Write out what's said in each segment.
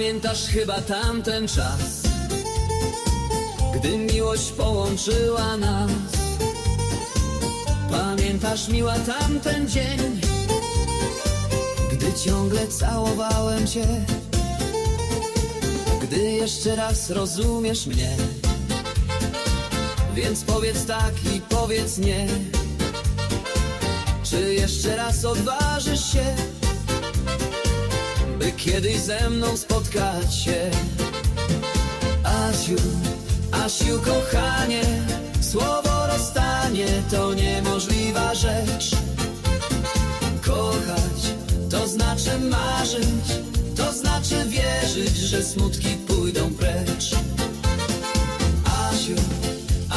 Pamiętasz chyba tamten czas, gdy miłość połączyła nas. Pamiętasz miła tamten dzień, gdy ciągle całowałem cię. Gdy jeszcze raz rozumiesz mnie, więc powiedz tak i powiedz nie. Czy jeszcze raz odważysz się? Kiedyś ze mną spotkać się. Asiu, Asiu kochanie, słowo rozstanie to niemożliwa rzecz. Kochać to znaczy marzyć, to znaczy wierzyć, że smutki pójdą precz. Asiu,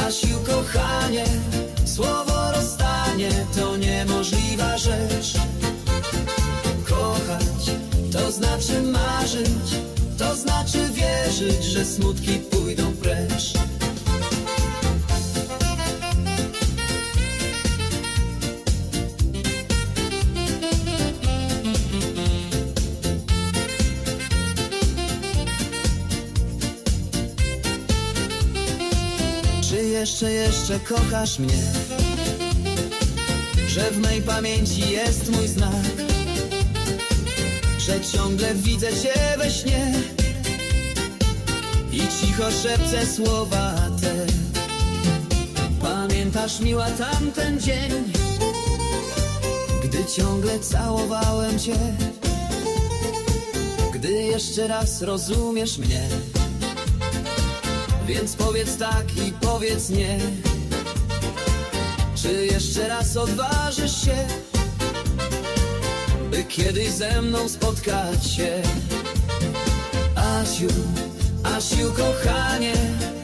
Asiu kochanie, słowo rozstanie to niemożliwa rzecz marzyć, to znaczy wierzyć, że smutki pójdą precz. Czy jeszcze, jeszcze kochasz mnie? Że w mej pamięci jest mój znak że ciągle widzę cię we śnie i cicho szepcę słowa te. Pamiętasz miła tamten dzień, gdy ciągle całowałem cię, gdy jeszcze raz rozumiesz mnie, więc powiedz tak i powiedz nie. Czy jeszcze raz odważysz się? By kiedyś ze mną spotkać się. Asiu, Asiu kochanie,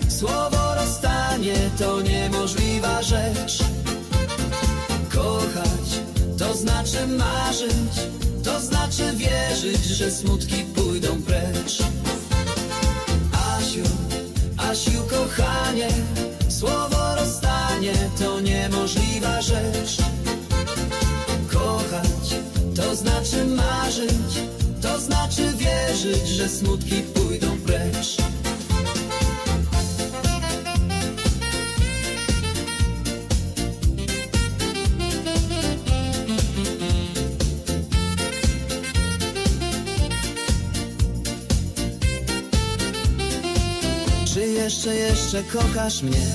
słowo rozstanie to niemożliwa rzecz. Kochać to znaczy marzyć, to znaczy wierzyć, że smutki pójdą precz. Asiu, Asiu kochanie, słowo rozstanie to niemożliwa rzecz to znaczy marzyć, to znaczy wierzyć, że smutki pójdą precz. Czy jeszcze, jeszcze kochasz mnie?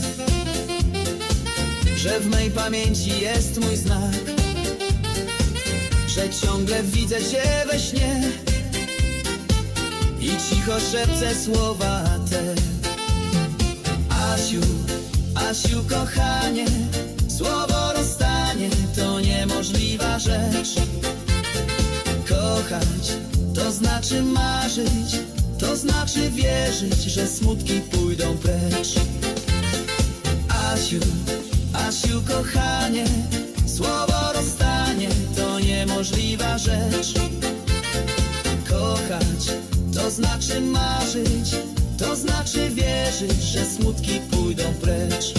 Że w mej pamięci jest mój znak że ciągle widzę cię we śnie i cicho szepcę słowa te. Asiu, Asiu kochanie, słowo rozstanie to niemożliwa rzecz. Kochać to znaczy marzyć, to znaczy wierzyć, że smutki pójdą precz. Asiu, Asiu kochanie, to znaczy marzyć, to znaczy wierzyć, że smutki pójdą precz.